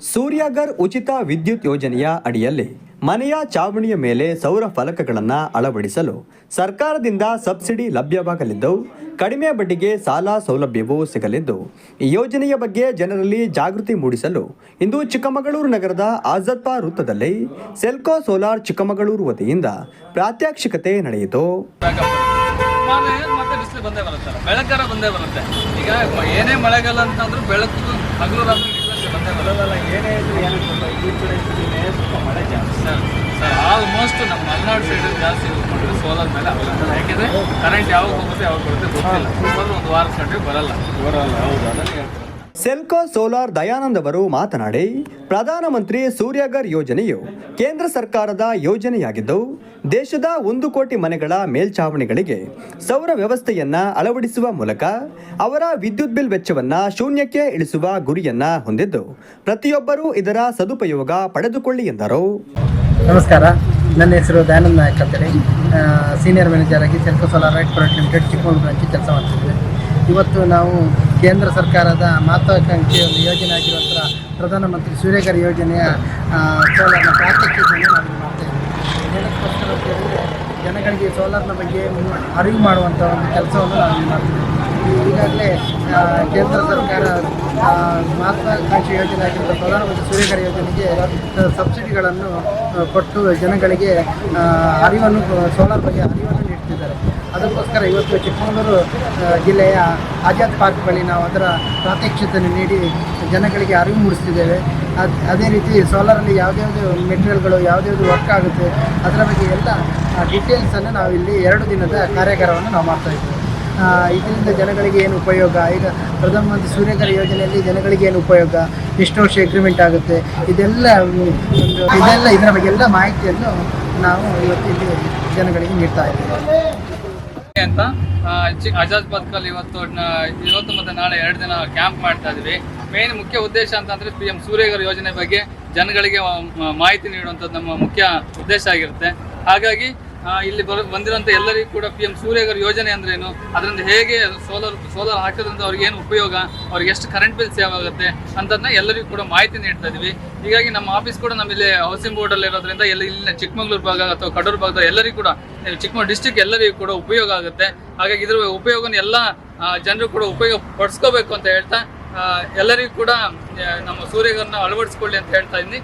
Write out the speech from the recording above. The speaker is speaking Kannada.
ಸೂರ್ಯಾಗರ್ ಉಚಿತ ವಿದ್ಯುತ್ ಯೋಜನೆಯ ಅಡಿಯಲ್ಲಿ ಮನೆಯ ಚಾವಣಿಯ ಮೇಲೆ ಸೌರ ಫಲಕಗಳನ್ನು ಅಳವಡಿಸಲು ಸರ್ಕಾರದಿಂದ ಸಬ್ಸಿಡಿ ಲಭ್ಯವಾಗಲಿದ್ದು, ಕಡಿಮೆ ಬಡ್ಡಿಗೆ ಸಾಲ ಸೌಲಭ್ಯವೂ ಸಿಗಲಿದ್ದು, ಈ ಯೋಜನೆಯ ಬಗ್ಗೆ ಜನರಲ್ಲಿ ಜಾಗೃತಿ ಮೂಡಿಸಲು ಇಂದು ಚಿಕ್ಕಮಗಳೂರು ನಗರದ ಆಜಾದ್ಪಾ ವೃತ್ತದಲ್ಲಿ ಸೆಲ್ಕೋ ಸೋಲಾರ್ ಚಿಕ್ಕಮಗಳೂರು ವತಿಯಿಂದ ಪ್ರಾತ್ಯಕ್ಷಿಕತೆ ನಡೆಯಿತು. ಬಂದೇ ಬರುತ್ತೆ. ಈಗ ಏನೇ ಮಳೆಗಾಲ ಅಂತಂದ್ರೂ ಬೆಳಕು ಹಗಲು ರಾತ್ರಿ difference ಏನೇ ಇದ್ರು ಏನಕ್ಕೆ ಈ ಕಡೆ ಈ ಸ್ವಲ್ಪ ಮಳೆ ಜಾಸ್ತಿ. ಸರ್ ಸರ್ ಆಲ್ಮೋಸ್ಟ್ ನಮ್ಮ ಮಲೆನಾಡು ಸೈಡ್ ಜಾಸ್ತಿ ಯೂಸ್ ಮಾಡಿದ್ರೆ ಸೋಲಾರ್ ಮೇಲೆ ಅವಲಂಬನೆ ಯಾಕೆಂದ್ರೆ ಕರೆಂಟ್ ಯಾವಾಗ ಹೋಗುತ್ತೆ ಯಾವಾಗ ಬರುತ್ತೆ ಗೊತ್ತಿಲ್ಲ. ಸುಮಾರು ಒಂದು ವಾರ ಸಂಡೆ ಬರಲ್ಲ. ಬರಲ್ಲ ಹೌದು. ಅದನ್ನೇ ಹೇಳ್ತಾರೆ ಸೆಲ್ಕೋ ಸೋಲಾರ್ ದಯಾನಂದ್ ಅವರು ಮಾತನಾಡಿ, ಪ್ರಧಾನಮಂತ್ರಿ ಸೂರ್ಯಗರ್ ಯೋಜನೆಯು ಕೇಂದ್ರ ಸರ್ಕಾರದ ಯೋಜನೆಯಾಗಿದ್ದು, ದೇಶದ ಒಂದು ಕೋಟಿ ಮನೆಗಳ ಮೇಲ್ಛಾವಣಿಗಳಿಗೆ ಸೌರ ವ್ಯವಸ್ಥೆಯನ್ನ ಅಳವಡಿಸುವ ಮೂಲಕ ಅವರ ವಿದ್ಯುತ್ ಬಿಲ್ ವೆಚ್ಚವನ್ನ ಶೂನ್ಯಕ್ಕೆ ಇಳಿಸುವ ಗುರಿಯನ್ನ ಹೊಂದಿದ್ದು, ಪ್ರತಿಯೊಬ್ಬರೂ ಇದರ ಸದುಪಯೋಗ ಪಡೆದುಕೊಳ್ಳಿ ಎಂದರು. ನಮಸ್ಕಾರ, ನನ್ನ ಹೆಸರು ದಯಾನಂದ್ ನಾಯಕ್ ಅಂತೇಳಿ. ಸೀನಿಯರ್ ಮ್ಯಾನೇಜರ್ ಆಗಿ Selco solar light limited Chikkamagaluru ಬ್ರಾಂಚಿ ಕೆಲಸ ಇವತ್ತು ನಾವು ಕೇಂದ್ರ ಸರ್ಕಾರದ ಮಹತ್ವಾಕಾಂಕ್ಷಿ ಒಂದು ಯೋಜನೆ ಆಗಿರುವಂಥ ಪ್ರಧಾನಮಂತ್ರಿ ಸೂರ್ಯಗರ್ ಯೋಜನೆಯ ಸೋಲಾರ್ ಪ್ರಾತ್ಯಕ್ಷಿಕೆಯನ್ನು ನಾವು ಜನಗಳಿಗೆ ಸೋಲಾರ್ನ ಬಗ್ಗೆ ಅರಿವು ಮಾಡುವಂಥ ಒಂದು ಕೆಲಸವನ್ನು ನಾವು ಮಾಡ್ತೀವಿ. ಈಗಾಗಲೇ ಕೇಂದ್ರ ಸರ್ಕಾರ ಮಹತ್ವಾಕಾಂಕ್ಷಿ ಯೋಜನೆ ಆಗಿರುವ ಪ್ರಧಾನಮಂತ್ರಿ ಸೂರ್ಯಕರ್ ಯೋಜನೆಗೆ ಸಬ್ಸಿಡಿಗಳನ್ನು ಕೊಟ್ಟು ಜನಗಳಿಗೆ ಅರಿವನ್ನು, ಸೋಲಾರ್ ಬಗ್ಗೆ ಅರಿವನ್ನು ಅದಕ್ಕೋಸ್ಕರ ಇವತ್ತು ಚಿಕ್ಕಮಗಳೂರು ಜಿಲ್ಲೆಯ ಆಜಾದ್ ಪಾರ್ಕ್ ಬಳಿ ನಾವು ಅದರ ಪ್ರಾತ್ಯಕ್ಷತೆಯನ್ನು ನೀಡಿ ಜನಗಳಿಗೆ ಅರಿವು ಮೂಡಿಸ್ತಿದ್ದೇವೆ. ಅದು ಅದೇ ರೀತಿ ಸೋಲಾರಲ್ಲಿ ಯಾವುದ್ಯಾವುದು ಮೆಟೀರಿಯಲ್ಗಳು ಯಾವುದ್ಯಾವುದು ವರ್ಕ್ ಆಗುತ್ತೆ ಅದರ ಬಗ್ಗೆ ಎಲ್ಲ ಡೀಟೇಲ್ಸನ್ನು ನಾವು ಇಲ್ಲಿ ಎರಡು ದಿನದ ಕಾರ್ಯಾಗಾರವನ್ನು ನಾವು ಮಾಡ್ತಾ ಇದ್ದೇವೆ. ಆ, ಇದರಿಂದ ಜನಗಳಿಗೆ ಏನು ಉಪಯೋಗ? ಈಗ ಪ್ರಧಾನಮಂತ್ರಿ ಸೂರ್ಯಕರ ಯೋಜನೆಯಲ್ಲಿ ಜನಗಳಿಗೆ ಏನು ಉಪಯೋಗ? ಎಷ್ಟು ವರ್ಷ ಎಗ್ರಿಮೆಂಟ್ ಆಗುತ್ತೆ? ಇದೆಲ್ಲ ಇದೆಲ್ಲ ಇದರ ಬಗ್ಗೆ ಎಲ್ಲ ಮಾಹಿತಿಯನ್ನು ನಾವು ಇವತ್ತು ಇಲ್ಲಿ ಜನಗಳಿಗೆ ನೀಡ್ತಾ ಇದ್ದೇವೆ. ಅಂತ. ಅಜಾಜ್ ಬದ್ಕಲ್ಲಿ ಇವತ್ತು ಇವತ್ತು ಮತ್ತು ನಾಳೆ ಎರಡು ದಿನ ಕ್ಯಾಂಪ್ ಮಾಡ್ತಾ ಇದ್ವಿ. ಮೇನ್ ಮುಖ್ಯ ಉದ್ದೇಶ ಅಂತಂದ್ರೆ ಪಿ ಎಂ ಸೂರ್ಯಗರ್ ಯೋಜನೆ ಬಗ್ಗೆ ಜನಗಳಿಗೆ ಮಾಹಿತಿ ನೀಡುವಂಥದ್ದು ನಮ್ಮ ಮುಖ್ಯ ಉದ್ದೇಶ ಆಗಿರುತ್ತೆ. ಹಾಗಾಗಿ ಇಲ್ಲಿ ಬಂದಿರುವಂತ ಎಲ್ಲರಿಗೂ ಕೂಡ ಪಿ ಎಂ ಸೂರ್ಯಗರ್ ಯೋಜನೆ ಅಂದ್ರೆ ಏನು? ಅದರಿಂದ ಹೇಗೆ ಸೋಲಾರ್ ಸೋಲಾರ್ ಹಾಕೋದ್ರಿಂದ ಅವ್ರಿಗೆ ಏನು ಉಪಯೋಗ? ಅವ್ರಿಗೆ ಎಷ್ಟು ಕರೆಂಟ್ ಬಿಲ್ ಸೇವ್ ಆಗುತ್ತೆ ಅಂತದನ್ನ ಎಲ್ಲರಿಗೂ ಕೂಡ ಮಾಹಿತಿ ನೀಡ್ತಾ ಇದೀವಿ. ಹೀಗಾಗಿ ನಮ್ಮ ಆಫೀಸ್ ಕೂಡ ನಮ್ಮ ಇಲ್ಲಿ ಹೌಸಿಂಗ್ ಬೋರ್ಡ್ ಅಲ್ಲಿ ಇರೋದ್ರಿಂದ ಎಲ್ಲ ಇಲ್ಲಿನ ಚಿಕ್ಕಮಗಳೂರು ಭಾಗ ಅಥವಾ ಕಡೂರು ಭಾಗದ ಎಲ್ಲರಿಗೂ ಕೂಡ ಚಿಕ್ಕಮಗಳೂರು ಡಿಸ್ಟಿಕ್ ಎಲ್ಲರಿಗೂ ಕೂಡ ಉಪಯೋಗ ಆಗುತ್ತೆ. ಹಾಗಾಗಿ ಇದ್ರ ಉಪಯೋಗನ ಎಲ್ಲ ಜನರು ಕೂಡ ಉಪಯೋಗ ಪಡಿಸ್ಕೋಬೇಕು ಅಂತ ಹೇಳ್ತಾ ಎಲ್ಲರಿಗೂ ಕೂಡ ನಮ್ಮ ಸೂರ್ಯಗರನ್ನ ಅಳವಡಿಸ್ಕೊಳ್ಳಿ ಅಂತ ಹೇಳ್ತಾ ಇದ್ದೀನಿ.